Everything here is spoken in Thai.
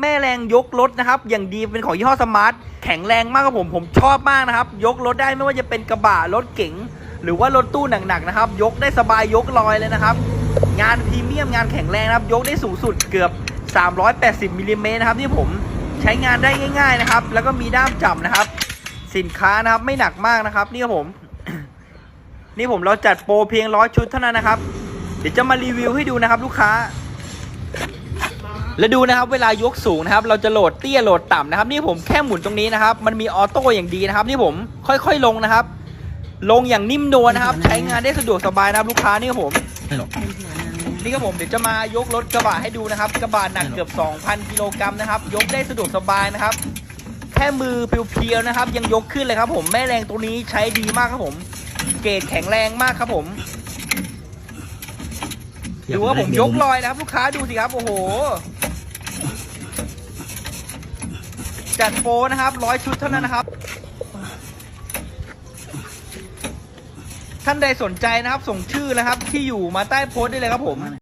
แม่แรงยกรถนะครับ อย่างดีเป็นของยี่ห้อสมาร์ทแข็งแรงมากครับผมผมชอบมากนะครับ ยกรถได้ไม่ว่าจะเป็นกระบะรถเก๋งหรือว่ารถตู้หนักๆนะครับ ยกได้สบายยกลอยเลยนะครับ งานพรีเมียมงานแข็งแรงนะครับ ยกได้สูงสุดเกือบ 380มิลลิเมตรนะครับที่ผมใช้งานได้ง่าย ๆนะครับ แล้วก็มีด้ามจับนะครับ สินค้านะครับไม่หนักมากนะครับนี่ครับผม นี่ผมเราจัดโปรเพียงร้อยชุดเท่านั้นนะครับ เดี๋ยวจะมารีวิวให้ดูนะครับ ลูกค้า แล้วดูนะครับเวลายกสูงนะครับเราจะโหลดเตี้ยโหลดต่ำนะครับ นี่ผมแค่หมุนตรงนี้นะครับ มันมีออโต้อย่างดีนะครับ นี่ผมค่อยๆลงนะครับ ลงอย่างนิ่มนวลนะครับ ใช้งานได้สะดวกสบายนะครับลูกค้านี่ครับผมนี่ครับผมเดี๋ยวจะมายกรถกระบะให้ดูนะครับ กระบะหนักเกือบ 2,000กิโลกรัมนะครับ ยกได้สะดวกสบายนะครับ แค่มือเพียวๆนะครับ ยังยกขึ้นเลยครับ ผมแม่แรงตัวนี้ใช้ดีมากครับผม เกรดแข็งแรงมากครับผมดูว่าผมยกลอยนะครับ ลูกค้าดูสิครับโอ้โห จัดโปรนะครับร้อยชุดเท่านั้นนะครับ ท่านใดสนใจนะครับ ส่งชื่อนะครับ ที่อยู่มาใต้โพสต์ได้เลยครับผม